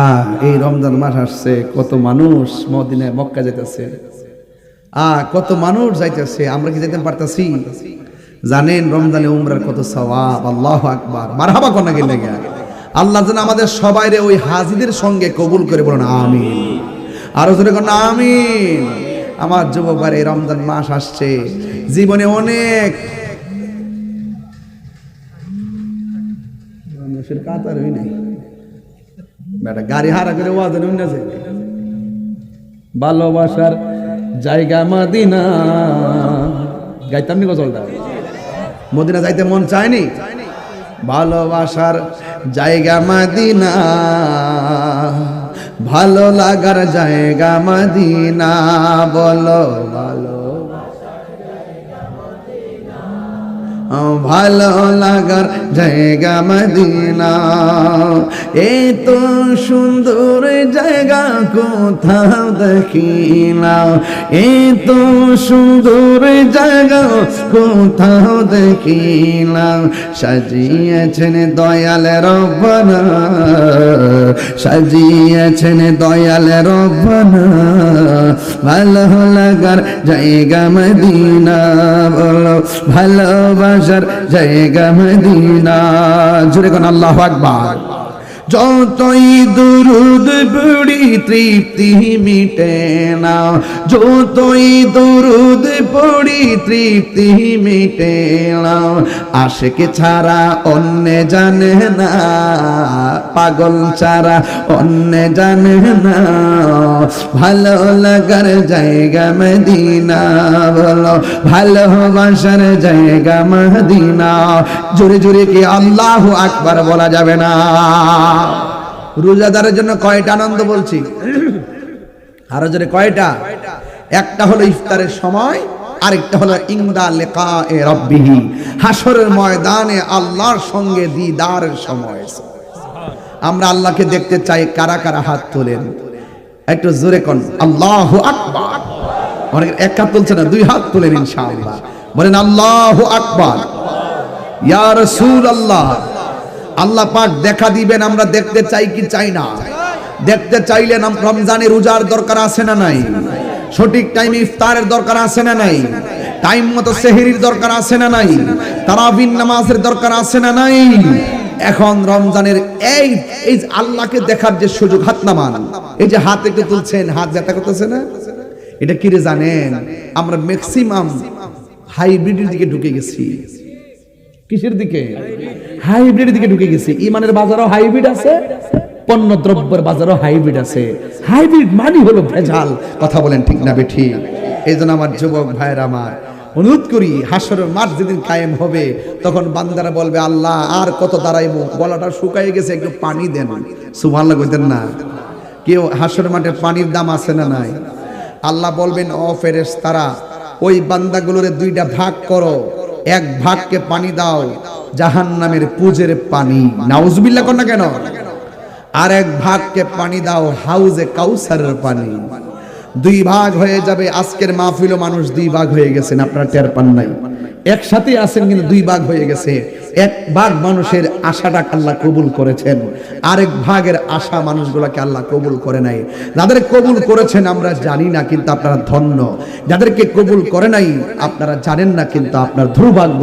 আহ, এই রমজান মাস আসছে, কত মানুষ মদিনায়, মক্কা যেতেছে আহ, কত মানুষ যাইতেছে, আমরা কি যেতে পারতাছি? জানেন রমজানে উমরার কত সওয়াব, আল্লাহ আকবার। মারহাবা কোনা গেলে গিয়া। আল্লাহ যেন আমাদের সবাইরে ওই হাজিদের সঙ্গে কবুল করে বলুন, আমিন। আরও জোরে কোন আমিন। আমার যুবক এই রমজান মাস আসছে। জীবনে অনেক কাতার গাড়ি হারা করে ওয়াজ আছে ভালোবাসার জায়গা মাদিনা। গাইতাম নি গজলটা? মদিনা যাইতে মন চায়নি ভালোবাসার জায়গা মাদিনা। ভালো লাগার জায়গা মাদিনা। বলো, ভালো ভালো লাগার জায়গা মদিনা। এই তো সুন্দর জায়গা, কোথাও দেখি না। এই তো সুন্দর জায়গা, কোথাও দেখি না। সাজিয়েছেন দয়াল রব্বানা, সাজিয়েছেন দয়াল রব্বানা। ভালো লাগার জায়গা মদিনা, বলো ভালোবাসার জায়গা মদিনা। জুড়ে কোন আল্লাহ আকবার। যতই দুরুদ পড়ি তৃপ্তি মিটে না, যতই দুরুদ পড়ি তৃপ্তি মিটে না, আশেকে ছাড়া অন্য জানে না, পাগল ছাড়া অন্য জানে না, ভালো লাগার জায়গা মদিনা বলো ভালোবাসার জায়গা মদিনা, জোরে জোরে কি আল্লাহ আকবার বলা যাবে না। রোজাদারের জন্য কয়টা আনন্দ বলছি? আরও জোরে কয়টা? একটা হলো ইফতারের সময়, আরেকটা হলো ইংদা লেখা এ হাসরের ময়দানে আল্লাহর সঙ্গে দিদারের সময়। আমরা আল্লাহকে দেখতে চাই কারা কারা হাত তোলেন। একটু জোরে কন, আল্লাহ আকবার। অনেক এক হাত তুলছে না, দুই হাত তোলেন ইনশাআল্লাহ। বলেন, আল্লাহ আকবার। ইয়া রাসূল আল্লাহ আল্লাহ পাক দেখা দিবেন, আমরা দেখতে চাই কি চাই না। দেখতে চাইলে নাম রমজানে রোজার দরকার আছে না নাই? সঠিক টাইমে ইফতারের দরকার আছে না নাই? টাইম মতো সেহরির দরকার আছে না নাই? তারাবিন নামাজের দরকার আছে না নাই? এখন রমজানের এই এই আল্লাহকে দেখার যে সুযোগ, হাত নামান। এই যে হাত একটু তুলছেন, হাত ব্যথা করতেছে না? এটা কি রে জানেন? আমরা ম্যাক্সিমাম হাইব্রিডের দিকে ঢুকে গেছি। কিসের দিকে? হাইব্রিড দিকে ঢুকে গেছি। ইমানের বাজারও হাইব্রিড আছে পণ্য দ্রব্যের বাজারও হাইব্রিড আছে। হাইব্রিড মানে হলো ভেজাল। কথা বলেন ঠিক না বেঠি? এই জন্য আমার যুবক ভাইয়ের আমার অনুরোধ করি হাসরের মাঠ যেদিন কায়েম হবে, তখন বান্দারা বলবে, আল্লাহ, আর কত দাঁড়াইবো? গলাটা শুকাই গেছে, একটু পানি দেন। সুবহানাল্লাহ কইতেন না। কেউ হাসরের মাঠে পানির দাম আছে না নাই? আল্লাহ বলবেন অ ফেরেস তারা ওই বান্দাগুলোরে দুইটা ভাগ করো। এক ভাগকে পানি দাও জাহান নামের পুজের পানি। নাউজবিল্লা কন্যা কেন? আর এক ভাগকে পানি দাও, হাউজে কাউসারের পানি। দুই ভাগ হয়ে যাবে। আজকের মাহফিল মানুষ দুই ভাগ হয়ে গেছেন, আপনারা টের পান নাই। একসাথে আছেন কিন্তু দুই ভাগ হয়ে গেছে। এক ভাগ মানুষের আশাটা আল্লাহ কবুল করেছেন, আরেক ভাগের আশা মানুষগুলোকে আল্লাহ কবুল করে নাই। যাদের কবুল করেছেন আমরা জানি না, কিন্তু আপনারা ধন্য। যাদেরকে কবুল করে নাই, আপনারা জানেন না, কিন্তু আপনার দুর্ভাগ্য।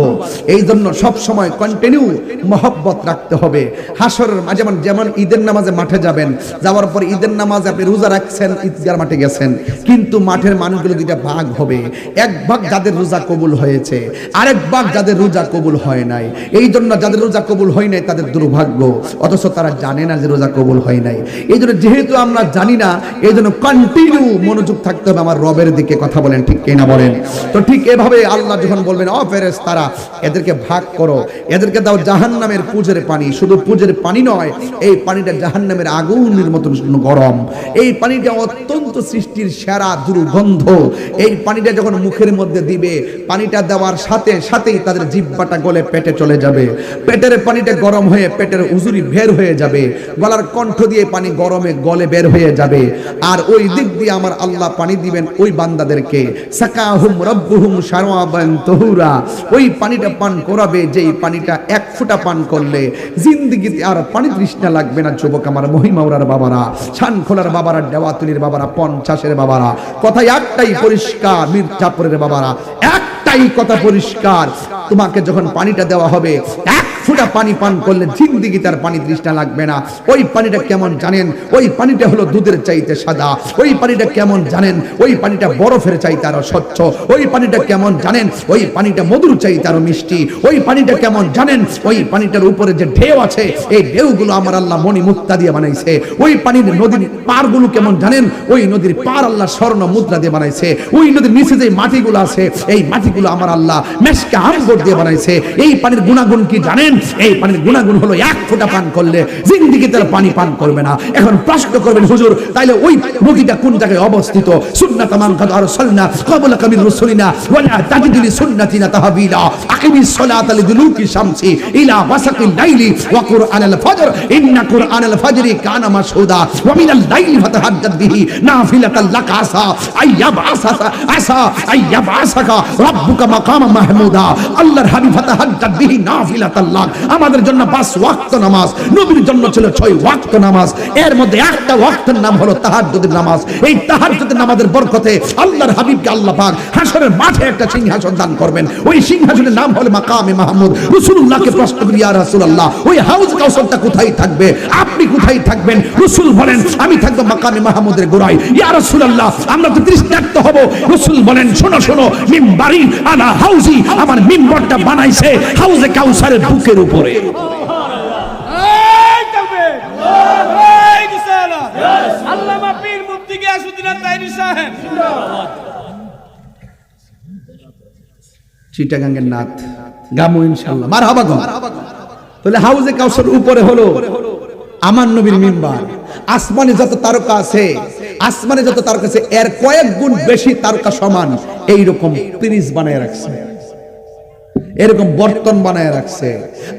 এই জন্য সব সময় কন্টিনিউ মহব্বত রাখতে হবে। হাসরের মাঝে যেমন যেমন ঈদের নামাজে মাঠে যাবেন, যাওয়ার পর ঈদের নামাজে আপনি রোজা রাখছেন, ঈদগার মাঠে গেছেন। কিন্তু মাঠের মানুষগুলো দুইটা ভাগ হবে। এক ভাগ যাদের রোজা কবুল হয়েছে, আরেক ভাগ যাদের রোজা কবুল হয় নাই। এই জন্য যাদের রোজা কবুল হয় নাই, তাদের দুর্ভাগ্য। অথচ তারা জানে না যে রোজা কবুল হয় নাই। এই জন্য যেহেতু আমরা জানি না, এই জন্য কন্টিনিউ মনোযোগ থাকতে হবে আমার রবের দিকে। কথা বলেন, ঠিক কিনা বলেন? তো ঠিক এভাবে আল্লাহ যখন বলবেন অ ফেরেস তারা এদেরকে ভাগ করো। এদেরকে দাও জাহান নামের পুজের পানি। শুধু পুজের পানি নয়, এই পানিটা জাহান নামের আগুনের মতন গরম। এই পানিটা অত্যন্ত সৃষ্টির সেরা দুর্গন্ধ। এই পানিটা যখন মুখের মধ্যে দিবে, পানিটা দেওয়ার সাথে সাথেই তাদের জিব্বাটা গলে পেটে চলে যাবে। পেটের পানিটা গরম হয়ে পেটের উজুরি বের হয়ে যাবে। গলার কণ্ঠ দিয়ে পানি গরমে গলে বের হয়ে যাবে। আর ওই দিক দিয়ে আমার আল্লাহ পানি দিবেন ওই বান্দাদেরকে। সাকাহুম রব্বুহুম শারওয়াবান তহুরা। ওই পানিটা পান করাবে, যেই পানিটা এক ফোঁটা পান করলে জিন্দগিতে আর পানি তৃষ্ণা লাগবে না, যুবক আমার মহিমাউরার বাবারা। ছানখোলার বাবারা ডেওয়াতুলির বাবারা, পঞ্চাশের বাবারা। কথা একটাই পরিষ্কার মির্জাপুরের বাবারা। একটাই কথা পরিষ্কার। তোমাকে যখন পানিটা দেওয়া হবে, এক ফোঁটা পানি পান করলে জিন্দিগি তার পানি তৃষ্ণা লাগবে না। ওই পানিটা কেমন জানেন? ওই পানিটা হলো দুধের চাইতে সাদা। ওই পানিটা কেমন জানেন? ওই পানিটা বরফের চাইতে আরও স্বচ্ছ। ওই পানিটা কেমন জানেন? ওই পানিটা মধুর চাইতে আরও মিষ্টি। ওই পানিটা কেমন জানেন? ওই পানিটার উপরে যে ঢেউ আছে, এই ঢেউগুলো আমার আল্লাহ মণি মুক্তা দিয়ে বানাইছে। ওই পানির নদীর পারগুলো কেমন জানেন? ওই নদীর পার আল্লাহ স্বর্ণ মুদ্রা দিয়ে বানাইছে। ওই নদীর নিচে যে মাটিগুলো আছে, এই মাটিগুলো আমার আল্লাহ মেশকে আম্বর দিয়ে বানাইছে। এই পানির গুণাগুণ কি জানেন? এই পানির গুণাগুণ হলো এক ফোঁটা পান করলে জিন্দিগি তার পানি পান করবে না। এখন প্রশ্ন করবেন, হুজুর, তাইলে ওই নদীটা কোন জায়গায় অবস্থিত? সুন্নাত মান কাদ আরসালনা ক্বাবলা কামির রাসূলিনা, ওয়ালা তাজিদুলি সুন্নাতিনা তাহবিলা আকিমিস সালাতা লিদুলুকি শামসি, ইলা ওয়াসাকিল লাইলি ওয়া কুরআনাল ফজর, ইন্না কুরআনাল ফজরি কানা মাশহুদা ওয়া মিনাল লাইলি ফাতাহাজ্জাদ বিহি, নাফিলাতাল লাকা আসা আইয়াবাসাসা আসা আইয়াবাসাকা রাব্বুকা মাকামা মাহমুদা, আল্লাহর হাবিব ফাতাহাজ্জাদ বিহি, নাফিলাতাল লাক আমাদের জন্য পাঁচ ওয়াক্ত নামাজ। নবীর জন্য ছিল ছয় ওয়াক্ত নামাজ। এর মধ্যে একটা ওয়াক্তের নাম হলো তাহাজ্জুদের নামাজ। এই তাহাজ্জুদের নামাজের বরকতে আল্লাহর হাবিবকে আল্লাহ পাক হাসরের মাঠে একটা সিংহাসন দান করবেন। ওই সিংহাসনের নাম হলো মাকামে মাহমুদ। রাসূলুল্লাহকে প্রশ্ন করি, ইয়া রাসূলুল্লাহ, ওই হাউজ কাউসারটা কোথায় থাকবে? আপনি কোথায় থাকবেন? রাসূল বলেন, আমি থাকব মাকামে মাহমুদের গোড়ায়। ইয়া রাসূলুল্লাহ, আমরা তো তৃষ্ণার্ত হব। রাসূল বলেন, শোনো শোনো, মিম্বারি, আলা হাউজি, আমার মিম্বরটা বানাইছে হাউজে কাউসারের বুকের উপরে। চিটাগাঙ্গের নাথ গামু ইনশাল্লাহ মার হাবা তাহলে হাউজে কাউসার উপরে হলো আমার নবীর মিম্বার। আসমানে যত তারকা আছে আসমানে যত তারকা আছে এর কয়েক গুণ বেশি তারকা সমান। এইরকম পিরিজ বানায় রাখছে। এরকম বর্তন বানায় রাখছে।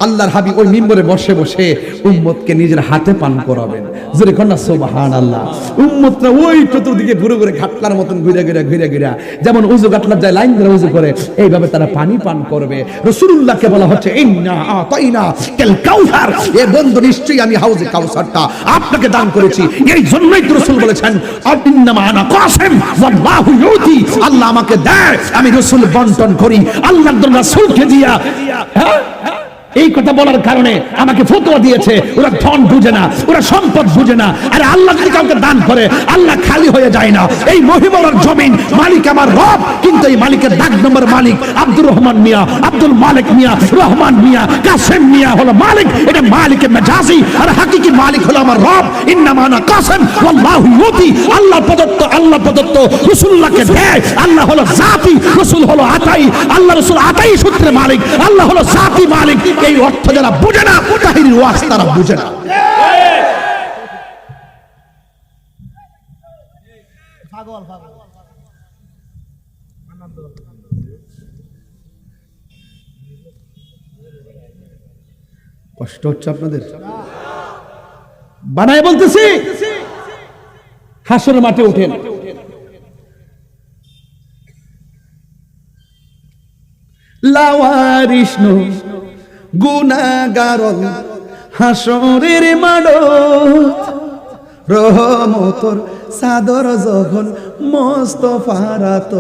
আল্লাহর হাবিব ওই মিম্বরে বসে বসে উম্মতকে নিজের হাতে পান করাবেন। জোরে কন্যা সুবহান আল্লাহ উম্মতরা ওই চতুর্দিকে ঘুরে ঘুরে ঘাটলার মতন ঘুরে ঘুরে ঘুরে ঘুরে, যেমন উজু ঘাটলার যায় লাইন ধরে উজু করে, এইভাবে তারা পানি পান করবে। রাসূলুল্লাহকে বলা হচ্ছে, ইন্না আতাইনা কাল কাউসার। এ বন্ধু, নিশ্চয়ই আমি হাউজে কাউসারটা আপনাকে দান করেছি। এই জন্যই তো রাসূল বলেছেন আদিন্নামা আনা কাসিম, ওয়াল্লাহু ইউতি। আল্লাহ আমাকে দেয়, আমি রাসূল বন্টন করি। আল্লাহর জন্য রাসূলকে দিয়া হ্যাঁ? এই কথা বলার কারণে আমাকে ফতোয়া দিয়েছে, ওরা ধন বুঝে না, ওরা সম্পদ বুঝে না, আরে আল্লাহ যদি কাউকে দান করে, আল্লাহ খালি হয়ে যায় না। এই মহিমার জমিন, মালিক আমার রব, কিন্তু এই মালিকের ডাক নম্বর মালিক আব্দুর রহমান মিয়া, আব্দুল মালিক মিয়া, রহমান মিয়া, কাসেম মিয়া হলো মালিক, এটা মালিকের মেজাজি আর হাকিকি মালিক হলো আমার রব ইন্নামানা কাসেম আল্লাহু ইউতি আল্লাহ প্রদত্ত আল্লাহ প্রদত্ত রাসূলুল্লাহকে দেয়, আল্লাহ হলো জাতি, রাসূল হলো আতাই, আল্লাহ রাসূল আতাই সূত্রে মালিক, আল্লাহ হলো জাতি মালিক। এই অর্থ যারা বুঝে না তাহির ওয়াজ তারা বুঝে না। কষ্ট হচ্ছে আপনাদের? বানায় বলতেছি হাসর মাঠে উঠেন লাওয়ারিষ্ণ গুনাগার হাসরের মাডো রহমতর সাদর যখন মস্ত ফারাত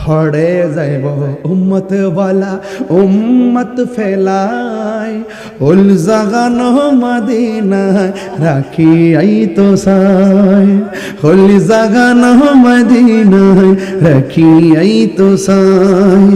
হড়ে যাইব, উম্মত বালা, উম্মত ফেলাই। উল জাগান মদিনায় রাখি আই তো সাই হল জাগান মদিনায় রাখি আই তো সাই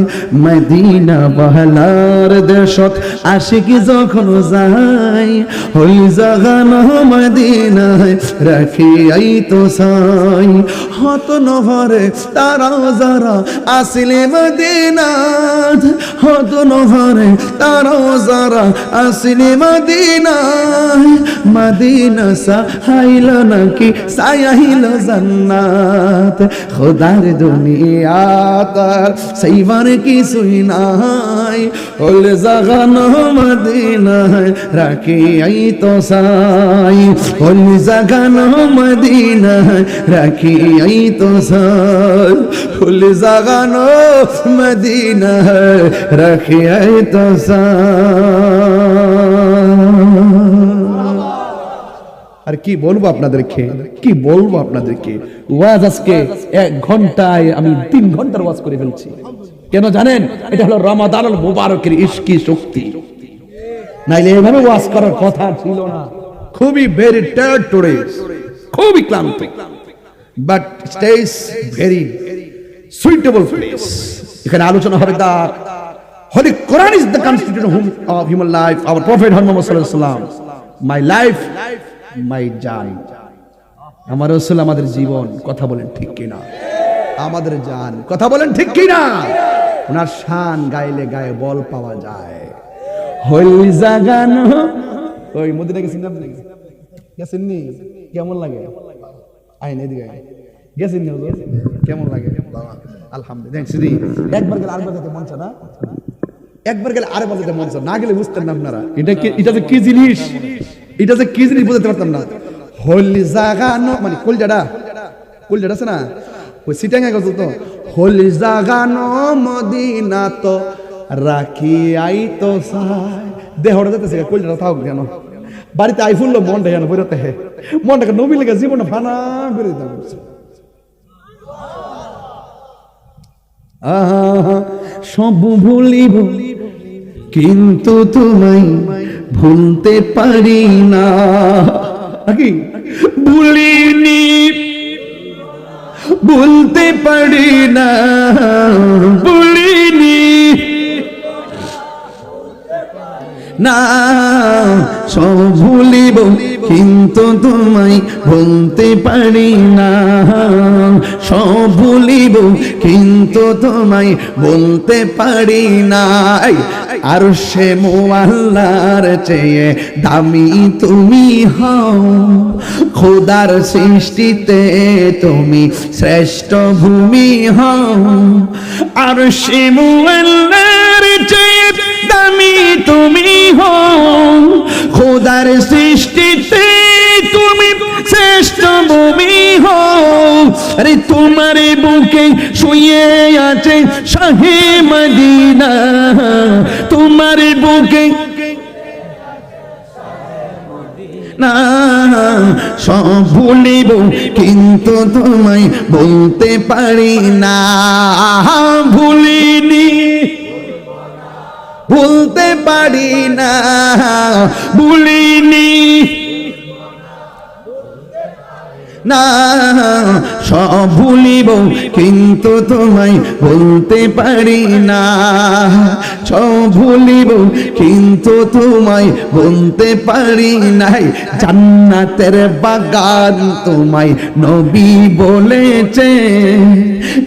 মদিনা বহলার দেশত আশিক যখন যাই হল জাগান মদিনায় রাখি আই তো সাই হত নহরে তারাও যারা আসিলে মদিনাত হতন ভরে তারো যারা আসিলে মদিনায় মদিনা সাহাইল নাকি? সায়াহিল জান্নাত। খোদার দুনিয়া তার সেইবার কিছুই নাই। হল জাগানো মদিনায় রাখি আই তো সাই হল জাগানো মদিনায় রাখি আই তো সাই হল জাগানো মদিনায় রাখি আই তো আর কি বলব আপনাদেরকে? কি বলব আপনাদেরকে? ওয়াজ আজকে এক ঘন্টায় আমি তিন ঘণ্টার ওয়াজ করে ফেলছি। কেন জানেন? এটা হলো রমাদান মুবারকের ইস্কি শক্তি। নাইলে এভাবে ওয়াজ করার কথা ছিল না। খুবই ভেরি টায়ার্ড টুডে খুবই ক্লান্ত। But stage very suitable place এখানে আলোচনা হবে দা Holy Quran is the constitution of hum- of human life. Our Prophet Muhammad sallallahu alaihi wasallam. My life, my জান। আমার রসুল আমাদের জীবন কথা বলেন ঠিক কিনা? আমাদের জান কথা বলেন ঠিক কিনা? ওনার শান গাইলে গায়ে বল পাওয়া যায়। হইল জাগানো। ওই মদিনা গেছেন না আপনি? গেছেন নি কেমন লাগে? আইন এদিকে। গেছেন হুজুর? কেমন লাগে? আলহামদুলিল্লাহ। একবার গেলে আরেকবার যেতে মন না। একবার গেলে আরেকবার যেতে মন না। গেলে বুঝতেন না আপনারা। এটা কি এটা যে কি জিনিস? এটা যে কি জিনিস বুঝতে পারতাম না। হলি জাগানো মানে কলজাটা। কলজাটা আছে না? ওই সিটাঙ্গা গেছে তো। হলি জাগানো মদিনা তো রাখি আই তো সাই। দেহটা যেতেছে কলজাটা থাক কেন বাড়িতে আইফুন লো মনটা বেরোতে হে। মনটাকে নবী লেগে জীবনটা ফানা করে দিতাম। সব ভুলিব। কিন্তু তোমায় ভুলতে পারি না। নাকি ভুলিনি। ভুলতে পারি না। ভুলিনি। না, সব ভুলিব, কিন্তু তোমায় ভুলতে পারি না। সব ভুলিব, কিন্তু তোমায় বলতে পারি না। আর সে মোয়াল্লার চেয়ে দামি তুমি হও। খোদার সৃষ্টিতে তুমি শ্রেষ্ঠ ভূমি হও। আর সে মোয়াল্লার চেয়ে দামি খোদার সৃষ্টিতে তুমি শ্রেষ্ঠ ভূমি হও। আরে তোমার বুকে শুয়ে আছে শাহে মদিনা। তোমার বুকে সব ভুলিব, কিন্তু তোমায় বলতে পারি না। ভুলিনি ভুলতে পারি না। ভুলিনি। না সব ভুলিব, কিন্তু তোমায় বলতে পারি না। সব ভুলিব, কিন্তু তোমায় বলতে পারি নাই। জান্নাতের বাগান তোমায় নবী বলেছে,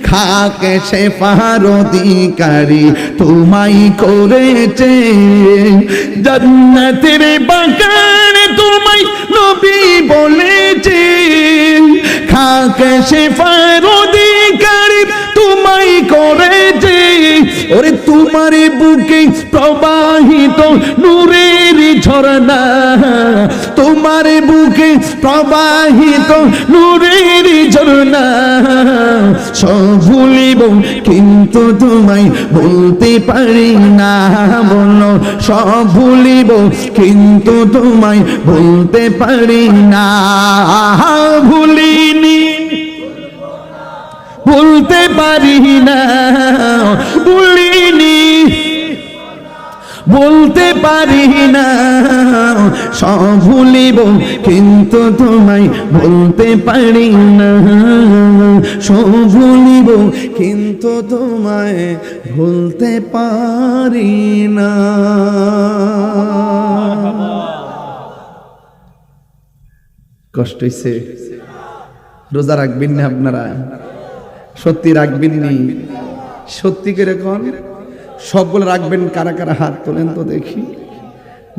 খাকে সে পাহারধিকারী তোমায় করেছে। জান্নাতের বাগান তোমায় নবী বলেছে, খাকে সে পাহারধিকারী তোমায় করেছে ওরে তোমার বুকে প্রবাহিত নূরের ঝরনা তোমার বুকে প্রবাহিত নূরের ঝরনা সব ভুলিব কিন্তু তোমায় বলতে পারি না, বলো সব ভুলিব কিন্তু তোমায় বলতে পারি না। ভুলিনি। বলতে পারি না। বলিনি বলতে পারি না। সব ভুলিব, কিন্তু তোমায় বলতে পারি না। সব ভুলিব, কিন্তু তোমায় ভুলতে পারি না। কষ্ট হইছে। রোজা রাখবেন না আপনারা। সত্যি রাখবেন নি। সত্যি করে কোন? সবগুলো রাখবেন, কারা কারা হাত তোলেন তো দেখি।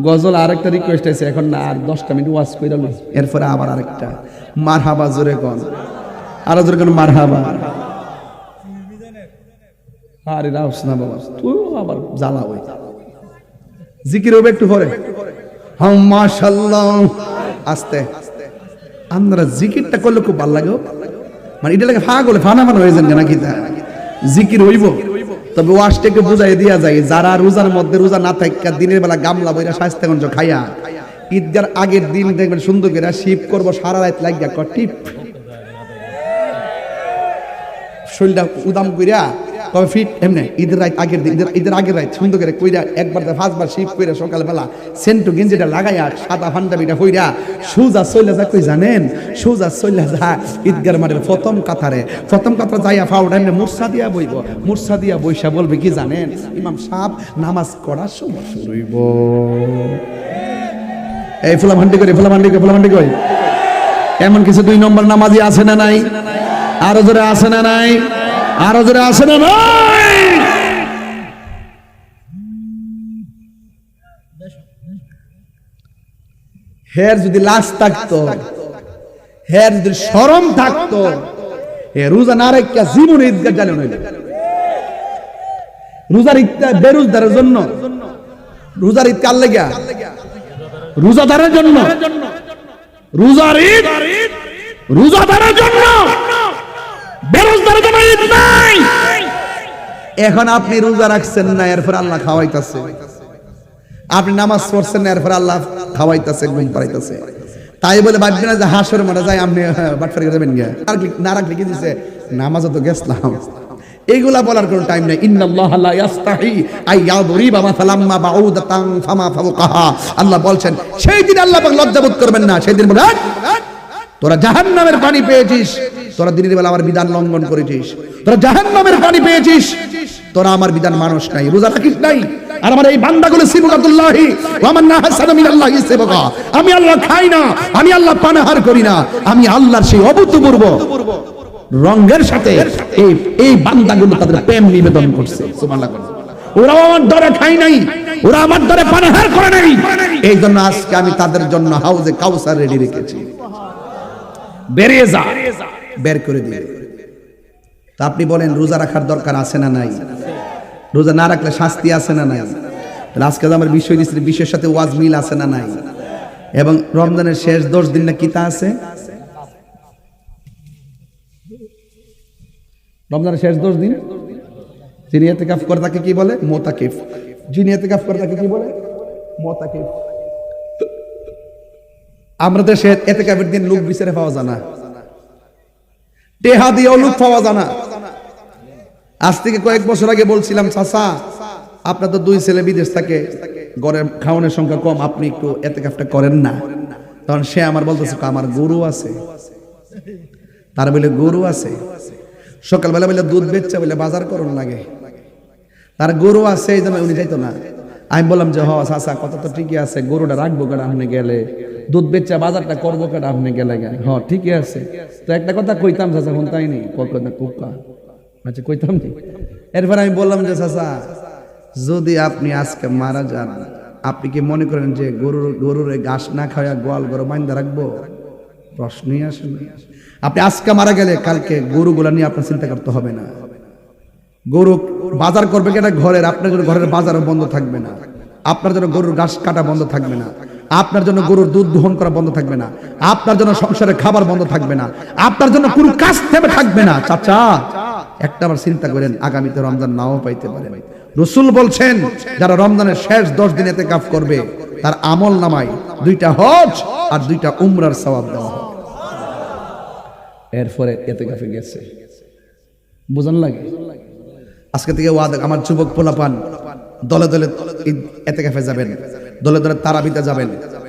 গজল আরেকটা রিকোয়েস্ট আছে, এখন না, আর দশটা মিনিট ওয়াজ করে লই। এরপরে আবার আরেকটা। মার হাবা জোরে কন? আরও জোরে কোন মার হাবা আরে রাউস না বাবা, তুই আবার জ্বালা ওই। জিকির হবে একটু পরে। হ্যাঁ মাশাল্লাহ। আস্তে। আপনারা জিকিরটা করলে খুব ভালো লাগে মানে এটা লাগে ফা করলে ফানা ফানা হয়ে যান তা? জিকির হইব। তবে ওয়াশটাকে বুঝাই দিয়া যায়, যারা রোজার মধ্যে রোজা না থাকা দিনের বেলা গামলা বইরা স্বাস্থ্যগঞ্জ খাইয়া ঈদগার আগের দিন দেখবেন সুন্দর করে শিব করব, সারা রাত লাগিয়া টিপ। শরীরটা উদাম কইরা কবে ফিট? এমনি। ঈদের রাত আগের দিন, ঈদের ঈদের আগের রাত সুন্দর করে কইরা একবার পাঁচবার শিব কইরা সকালবেলা সেন্টু গেঞ্জিটা লাগাইয়া সাদা পাঞ্জাবিটা কইরা সুজা চইলা যা, কই জানেন? সুজা চইলা যা, ঈদগার মাঠের প্রথম কাতারে। প্রথম কাতারে যাইয়া ফাউডা এমনি মুরসা দিয়া বইব। মুরসা দিয়া বইসা বলবে কি জানেন? ইমাম সাহেব নামাজ করার সময় শুরু হইব এই ফুলামান্ডি করে ফুলামান্ডি করে ফুলামান্ডি কই? এমন কিছু দুই নম্বর নামাজি আছে না নাই? আরও জোরে আছে না নাই? আরও জোরে আছে না নাই হের যদি লাশ থাকতো, হের যদি শরম থাকতো, এ রোজা না রেখা জীবনে ঈদগাহ জানে নইল। রোজার ঈদটা বেরোজদারের জন্য রোজার ঈদ কার লেগা? রোজাদারের জন্য। রোজার ঈদ, রোজাদারের জন্য। এখন আপনি রোজা রাখছেন না, এরপর আল্লাহ খাওয়াইতাছে। আপনি নামাজ পড়ছেন না, এরপর আল্লাহ খাওয়াইতাছে, ঘুম পাড়াইতাছে। তাই বলে ভাববেন যে হাসর মারা যায় আপনি বাটফারি যাবেন গিয়া। আর না রাখলে কি দিছে? নামাজও তো গেছলাম। এইগুলা বলার কোনো টাইম নেই। ইন্নাল্লাহ লা ইয়াস্তাহি আই বাউদাতান ফামা ফাওকাহা আল্লাহ বলছেন, সেই দিন আল্লাহ পাক লজ্জাবোধ করবেন না। সেই দিন বলে "হাট! তোরা জাহান্নামের পানি পেয়েছিস। তোরা দিনের বেলা আমার বিধান লঙ্ঘন করেছিস। তোরা জাহান্নামের পানি পেয়েছিস। তোরা আমার বিধান মানুষ নাই। রোজা রাখিস নাই? আর আমার এই আমি আল্লাহ খাই না। আমি আল্লাহ পানাহার করি না। আমি আল্লাহর সেই অভূতপূর্ব রঙের সাথে এই এই বান্দাগুলো তাদের প্রেম নিবেদন করছে। ওরা আমার দরে খাই নাই। ওরা আমার দরে পানাহার করে নাই। এই জন্য আজকে আমি তাদের জন্য হাউজে কাউসার রেডি রেখেছি। বেরিয়ে যা। বের করে দিয়ে তা আপনি বলেন রোজা রাখার দরকার আছে না নাই? রোজা না রাখলে শাস্তি আছে না নাই? তাহলে আজকে আমার বিষয় দিচ্ছি বিশ্বের সাথে ওয়াজ মিল আছে না নাই? এবং রমজানের শেষ দশ দিন না কিতা আছে? রমজানের শেষ দশ দিন? যিনি এতে এতেকাফ করে তাকে কি বলে? মোতাকিফ। যিনি এতে এতেকাফ করে তাকে কি বলে? মোতাকিফ। আমরা দেশে এতেকাফের দিন লোক বিচারে পাওয়া যায় না। টেহা দিয়েও লোক পাওয়া যায় না। আজ থেকে কয়েক বছর আগে বলছিলাম, চাচা, আপনার তো দুই ছেলে বিদেশ থাকে, গড়ের খাওয়ানোর সংখ্যা কম, আপনি একটু এতেকাফটা করেন না। তখন সে আমার বলতেছে আমার গরু আছে। তার বলে, গরু আছে। সকালবেলা বলে, দুধ বেচছে বলে বাজার করুন লাগে। তার গরু আছে, এই জন্য উনি যাইতো না। আমি বললাম যে হ চাচা কত তো ঠিকই আছে, গরুটা রাখব কেন আপনি গেলে? দুধ বেচা বাজারটা করব কেন আপনি গেলে? গে- হ ঠিকই আছে। তো একটা কথা কইতাম, চাচা কোন তাই কখন কুকা আচ্ছা কইতাম নি? এরপর আমি বললাম যে, চাচা, যদি আপনি আজকে মারা যান, আপনি কি মনে করেন যে গরুর গরুর ঘাস না খাওয়া গোয়াল গরু বাইন্দা রাখব? প্রশ্নই আসে না। আপনি আজকে মারা গেলে কালকে গরুগুলা নিয়ে আপনার চিন্তা করতে হবে না। গরু বাজার করবে কেটা ঘরের, আপনার জন্য ঘরের বাজারও বন্ধ থাকবে না। আপনার জন্য গরুর ঘাস কাটা বন্ধ থাকবে না। আপনার জন্য গরুর দুধ দহন করা বন্ধ থাকবে না। আপনার জন্য সংসারের খাবার বন্ধ থাকবে না। আপনার জন্য কোনো কাজ থেমে থাকবে না। চাচা, একটা আবার চিন্তা করেন, আগামীতে রমজান নাও পাইতে পারে। রসুল বলছেন, যারা রমজানের শেষ দশ দিন এতে কাফ করবে, তার আমল নামাই দুইটা হজ আর দুইটা উমরার সওয়াব দেওয়া এরপরে এতে কাফে গেছে। বুঝান লাগে? আজকে থেকে ওয়াদ, আমার যুবক পোলাপান, দলে দলে এতে কাফে যাবেন, দলে দলে তারাবিতে যাবেন।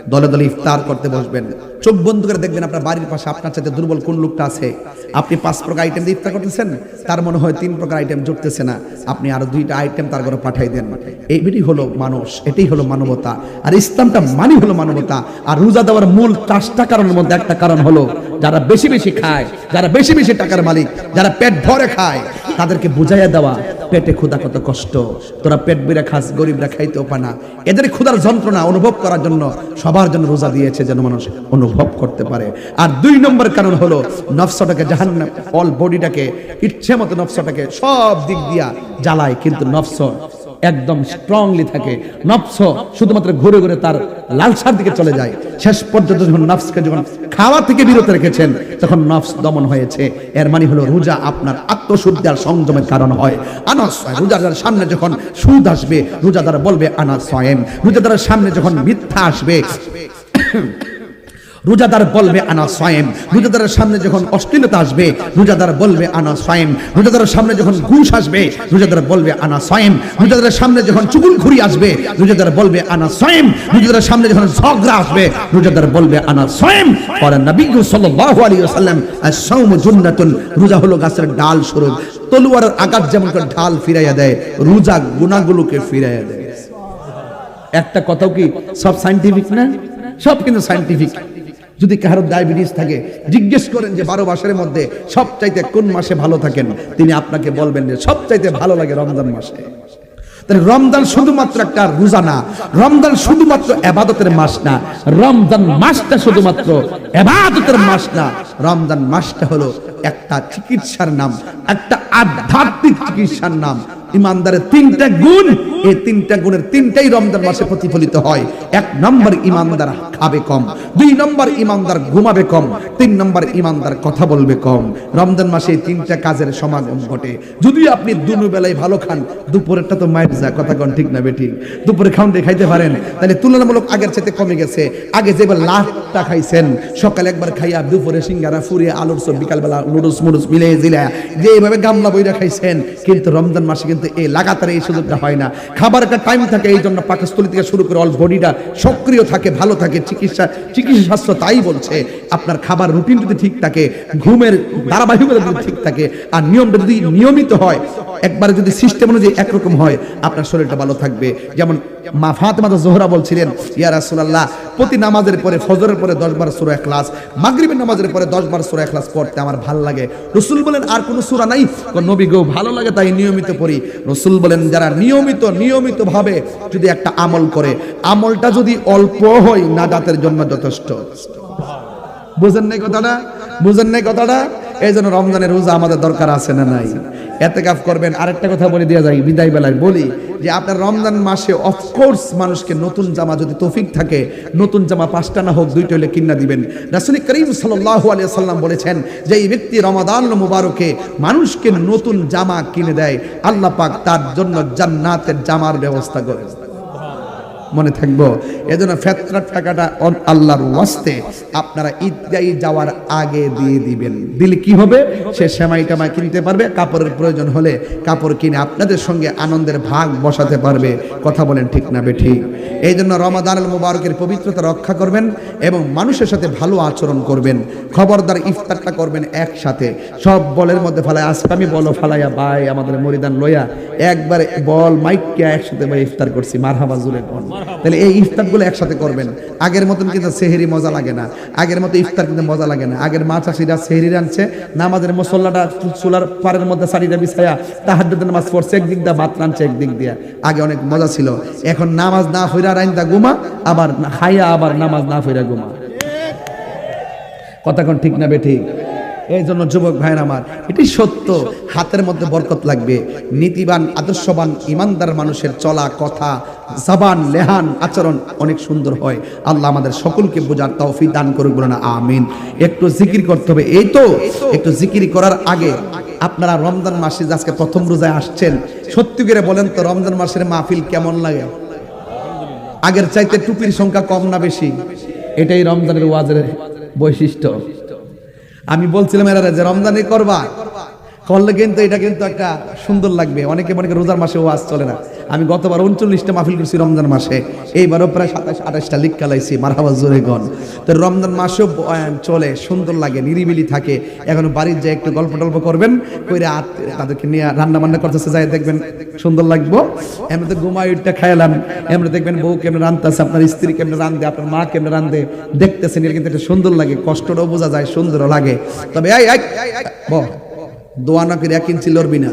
দলে দলে ইফতার করতে বসবেন। চোখ বন্ধ করে দেখবেন আপনার বাড়ির পাশে আপনার চাইতে দুর্বল কোন লোকটা আছে। আপনি পাঁচ প্রকার আইটেম দিয়ে ইফতার করতেছেন, তার মনে হয় তিন প্রকার আইটেম জুটতেছে না। আপনি আরও দুইটা আইটেম তার ঘরে পাঠাই দেন। এইটাই হলো মানুষ এটাই হলো মানবতা। আর ইসলামটা মানি হলো মানবতা। আর রোজা দেওয়ার মূল চারটা কারণের মধ্যে একটা কারণ হলো, যারা বেশি বেশি খায়, যারা বেশি বেশি টাকার মালিক, যারা পেট ভরে খায়, তাদেরকে বুঝাইয়া দেওয়া। পেটে ক্ষুধা কত কষ্ট। তোরা পেট বেড়ে খাস, গরিবরা খাইতেও পানা এদের ক্ষুধার যন্ত্রণা অনুভব করার জন্য সবার জন্য রোজা দিয়েছে যেন মানুষ অনুভব করতে পারে। আর দুই নম্বর কারণ হলো নফসটাকে জাহান অল বডিটাকে ইচ্ছে মতো নফসটাকে সব দিক দিয়া জ্বালায়, কিন্তু নফস একদম স্ট্রংলি থাকে। নফস শুধুমাত্র ঘুরে ঘুরে তার লালসার দিকে চলে যায়। শেষ পর্যন্ত যখন নফসকে যখন খাওয়া থেকে বিরত রেখেছেন, তখন নফস দমন হয়েছে। এর মানে হলো রোজা আপনার আত্মশুদ্ধি আর সংযমের কারণ হয়। আনাস রোজাদার সামনে যখন সুদ আসবে, রোজাদার বলবে, আনা সয়েম। রোজাদারের সামনে যখন মিথ্যা আসবে রোজাদার বলবে, আনা সয়েম। রোজাদারের সামনে যখন অশ্লীলতা আসবে, রোজাদার বলবে, আনা সয়েম। রোজাদারের সামনে যখন ঘুষ আসবে, রোজাদার বলবে, আনা সয়েম। রোজাদারের সামনে যখন চুগুল ঘুরি আসবে, রোজাদার বলবে, আনা সয়েম। রোজাদারের সামনে যখন ঝগড়া আসবে, রোজাদার বলবে, আনা সয়েম। পরে নবী সাল্লাল্লাহু আলাইহি ওয়াসাল্লাম, আস-সাওমু জুন্নাতুন। রোজা হলো গাছের ডাল স্বরূপ। তলোয়ারের আঘাত যেমন করে ঢাল ফিরাইয়া দেয়, রোজা গুনাহগুলোকে ফিরাইয়া দেয়। একটা কথাও কি সব সাইন্টিফিক না? সব কিন্তু সাইন্টিফিক যদি কারও ডায়াবেটিস থাকে, জিজ্ঞেস করেন যে বারো মাসের মধ্যে সব চাইতে কোন মাসে ভালো থাকেন? তিনি আপনাকে বলবেন যে সব চাইতে ভালো লাগে রমজান মাসে। তাহলে রমজান শুধুমাত্র একটা রোজা না, রমজান শুধুমাত্র এবাদতের মাস না, রমজান মাসটা শুধুমাত্র এবাদতের মাস না, রমজান মাসটা হলো একটা চিকিৎসার নাম, একটা আধ্যাত্মিক চিকিৎসার নাম। ইমানদারের তিনটা গুণ এই তিনটা গুণের তিনটাই রমজান মাসে প্রতিফলিত হয়। এক নম্বর ইমানদার খাবে কম, দুই নম্বর ইমানদার ঘুমাবে কম, তিন নম্বর ইমানদার কথা বলবে কম। রমজান মাসে তিনটা কাজের সমাগম ঘটে। যদি আপনি দুনু বেলায় ভালো খান, দুপুরেরটা তো মায়ের যা, কথা কন ঠিক না বেঠিক। দুপুরে খাউন্ডে খাইতে পারেন, তাহলে তুলনামূলক আগের চাইতে কমে গেছে। আগে যেবার লাখটা খাইছেন, সকালে একবার খাইয়া দুপুরে সিঙ্গারা ফুরিয়ে আলুর সব বিকালবেলা লুডুস মুডুস মিলে জিলে যে এইভাবে গামলা বইরা খাইছেন, কিন্তু রমজান মাসে কিন্তু এই লাগাতার এই সুযোগটা হয় না। খাবার একটা টাইম থাকে, এই জন্য পাকস্থলী থেকে শুরু করে অল বডিটা সক্রিয় থাকে, ভালো থাকে, চিকিৎসা চিকিৎসা শাস্ত্র তাই বলছে। আপনার খাবার রুটিন যদি ঠিক থাকে, ঘুমের ধারাবাহিকতা যদি ঠিক থাকে, আর নিয়মটা যদি নিয়মিত হয় একবার যদি সিস্টেম অনুযায়ী একরকম হয় আপনার শরীরটা ভালো থাকবে। যেমন মা ফাতেমা জোহরা বলছিলেন ইয়া রাসূলুল্লাহ প্রতি নামাজের পরে ফজরের পরে 10 বার সূরা ইখলাস মাগরিবের নামাজের পরে 10 বার সূরা ইখলাস পড়তে আমার ভালো লাগে। রাসূল বলেন আর কোনো সূরা নাই? নবী গো ভালো লাগে তাই নিয়মিত পড়ি। রাসূল বলেন যারা নিয়মিত নিয়মিত ভাবে যদি একটা আমল করে আমলটা যদি অল্প হয় নাজাতের জন্য যথেষ্ট। বুঝেন নাই কথাটা? বুঝেন নাই কথাটা? এই জন্য রমজানের রোজা আমাদের দরকার আছে না নাই? এতে কাফ করবেন, আরেকটা কথা বলে দিয়ে যাই, বিদায় বেলায় বলি যে আপনার রমজান মাসে অফকোর্স মানুষকে নতুন জামা যদি তৌফিক থাকে, নতুন জামা পাঁচটা না হোক, দুইটা হলে কিনা দিবেন। রাসুল করিম সাল্লাহ আলিয়া সাল্লাম বলেছেন যে এই ব্যক্তি রমাদান মুবারকে মানুষকে নতুন জামা কিনে দেয়, আল্লাহ পাক তার জন্য জান্নাতের জামার ব্যবস্থা করে মনে থাকব। এজন্য ফেতরার টাকাটা আল্লাহর ওয়াস্তে আপনারা ঈদগাহি যাওয়ার আগে দিয়ে দিবেন। দিলে কি হবে? সে সেমাই টামাই কিনতে পারবে, কাপড়ের প্রয়োজন হলে কাপড় কিনে আপনাদের সঙ্গে আনন্দের ভাগ বসাতে পারবে। কথা বলেন ঠিক না বে ঠিক এই জন্য রমাদান মুবারকের পবিত্রতা রক্ষা করবেন এবং মানুষের সাথে ভালো আচরণ করবেন। খবরদার ইফতারটা করবেন একসাথে। সব বলের মধ্যে ফালায়, আজকে আমি বলো ফালাইয়া বাই আমাদের মরিদান লইয়া একবারে বল মাইককে একসাথে ভাই ইফতার করছি, মারহাবা জুড়ে বল। তাহলে এই ইফতারগুলো একসাথে করবেন। আগের মতন কিন্তু সেহেরি মজা লাগে না। আগের মতো ইফতার কিন্তু মজা লাগে না। আগের মা চাষিরা সেহেরি রানছে নামাজের মশলাটা চুলার পাড়ের মধ্যে সারিটা বিছায়া তাহাজ্জুদের নামাজ পড়ছে, একদিক দিয়ে ভাত রানছে একদিক দিয়ে। আগে অনেক মজা ছিল। এখন নামাজ না ফইরা রাইন্দা ঘুমা, আবার হাইয়া আবার নামাজ না হইরা গুমা কথা কোন ঠিক না বে ঠিক? এই জন্য যুবক ভাইয়ের আমার, এটি সত্য। হাতের মধ্যে বরকত লাগবে। নীতিবান, আদর্শবান, ইমানদার মানুষের চলা, কথা, জাবান, লেহান আচরণ অনেক সুন্দর হয়। আল্লাহ আমাদের সকলকে বোঝার তৌফিক দান করুক বলে না আমিন। একটু জিকির করতে হবে। এই তো, একটু জিকির করার আগে আপনারা রমজান মাসে আজকে প্রথম রোজায় আসছেন, সত্যি করে বলেন তো রমজান মাসের মাহফিল কেমন লাগে? আগের চাইতে টুপির সংখ্যা কম না বেশি? এটাই রমজানের ওয়াজের বৈশিষ্ট্য। আমি বলছিলাম, এরা যে রমজানে করবা। করলে কিন্তু এটা কিন্তু একটা সুন্দর লাগবে। অনেকে মনে রোজার মাসে ওয়াজ চলে না। আমি গতবার উনচল্লিশটা মাহফিল করছি রমজান মাসে। এইবারও প্রায় সাতাশ, আঠাশটা লিখ কালাইছি মারহাবা জোরে গন তো রমজান মাসেও চলে, সুন্দর লাগে, নিরিবিলি থাকে। এখন বাড়ির যে একটু গল্প টল্প করবেন আত- তাদেরকে নিয়ে রান্না বান্না করতেছে, যাই দেখবেন সুন্দর লাগবো। এমনি তো ঘুমাই উঠটা খাইলাম এমনি দেখবেন বউ কেমন রান্ধতেছে আপনার স্ত্রী কেমন রান্ধে আপনার মা কেমন রান্ধে দেখতেছেন এটা কিন্তু একটা সুন্দর লাগে, কষ্টটাও বোঝা যায়, সুন্দরও লাগে। তবে দোয়া না করে এক ইঞ্চি লড়বি না।